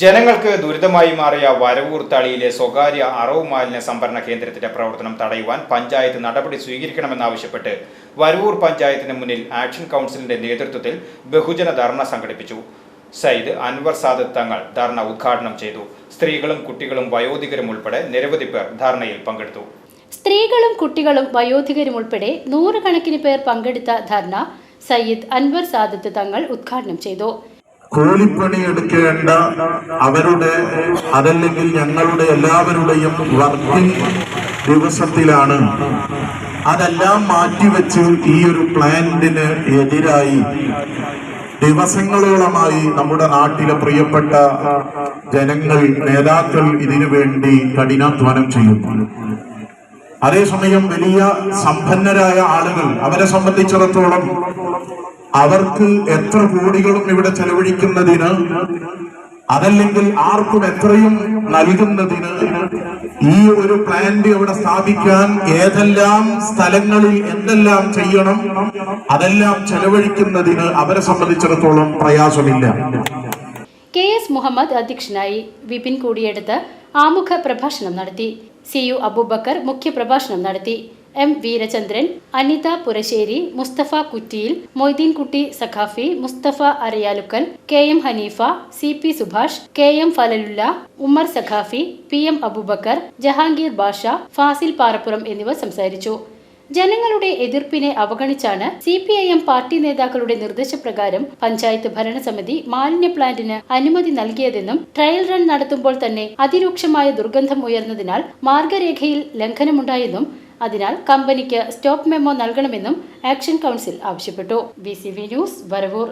ജനങ്ങൾക്ക് ദുരിതമായി മാറിയ വരവൂർ തളിയിലെ സ്വകാര്യ അറവ് മാലിന്യ സംഭരണ കേന്ദ്രത്തിന്റെ പ്രവർത്തനം തടയുവാൻ പഞ്ചായത്ത് നടപടി സ്വീകരിക്കണമെന്നാവശ്യപ്പെട്ട് വരവൂർ പഞ്ചായത്തിന് മുന്നിൽ ആക്ഷൻ കൗൺസിലിന്റെ നേതൃത്വത്തിൽ ബഹുജന ധർണ സംഘടിപ്പിച്ചു. സയ്യിദ് അൻവർ സാദത്ത് തങ്ങൾ ധർണ ഉദ്ഘാടനം ചെയ്തു. സ്ത്രീകളും കുട്ടികളും വയോധികരും ഉൾപ്പെടെ നിരവധി പേർ ധർണയിൽ പങ്കെടുത്തു. സ്ത്രീകളും കുട്ടികളും വയോധികരും ഉൾപ്പെടെ നൂറുകണക്കിന് പേർ പങ്കെടുത്ത ധർണ സയ്യിദ് അൻവർ സാദത്ത് തങ്ങൾ ഉദ്ഘാടനം ചെയ്തു. കൂലിപ്പണി എടുക്കേണ്ട അവരുടെ അതല്ലെങ്കിൽ ഞങ്ങളുടെ എല്ലാവരുടെയും വർക്കിംഗ് ദിവസത്തിലാണ്. അതെല്ലാം മാറ്റിവെച്ച് ഈ ഒരു പ്ലാന്റിന് എതിരായി ദിവസങ്ങളോളമായി നമ്മുടെ നാട്ടിലെ പ്രിയപ്പെട്ട ജനങ്ങൾ നേതാക്കൾ ഇതിനു വേണ്ടി കഠിനാധ്വാനം ചെയ്യുന്നു. അതേസമയം വലിയ സമ്പന്നരായ ആളുകൾ അവരെ സംബന്ധിച്ചിടത്തോളം അവർക്ക് എത്ര കോടികളും ഇവിടെ ചെലവഴിക്കുന്നതിന് അതല്ലെങ്കിൽ ആർക്കും എത്രയും നൽകുന്നതിന് ഈ ഒരു പ്ലാന്റ് ഇവിടെ സ്ഥാപിക്കാൻ ഏതെല്ലാം സ്ഥലങ്ങളിൽ എന്തെല്ലാം ചെയ്യണം അതെല്ലാം ചെലവഴിക്കുന്നതിന് അവരെ സംബന്ധിച്ചിടത്തോളം പ്രയാസമില്ല. കെ എസ് മുഹമ്മദ് അധ്യക്ഷനായി വിപിൻ കൂടിയെടുത്ത് ആമുഖ പ്രഭാഷണം നടത്തി. സി യു അബൂബക്കർ മുഖ്യപ്രഭാഷണം നടത്തി. M Veerachandran Anitha Purasseri Musthafa Kuttiyil Moideenkutty Saqafi Musthafa Ariyalukkal K M Haneefa C P Subhash K M Falalulla Ummer Saqafi P M Aboobacker Jahangir Basha Fasil Parappuram എന്നിവർ സംസാരിച്ചു. ജനങ്ങളുടെ എതിർപ്പിനെ അവഗണിച്ചാണ് C P I M party നേതാക്കളുടെ നിർദ്ദേശപ്രകാരം പഞ്ചായത്ത് ഭരണസമിതി മാലിന്യ പ്ലാന്റിന് അനുമതി നൽകിയതെന്നും ട്രയൽ റൺ നടത്തുമ്പോൾ തന്നെ അതിരൂക്ഷമായ ദുർഗന്ധം ഉയർന്നതിനാൽ മാർഗരേഖയിൽ ലംഘനമുണ്ടായെന്നും അതിനാൽ കമ്പനിക്ക് സ്റ്റോപ്പ് മെമ്മോ നൽകണമെന്നും ആക്ഷൻ കൗൺസിൽ ആവശ്യപ്പെട്ടു. B news Varavoor.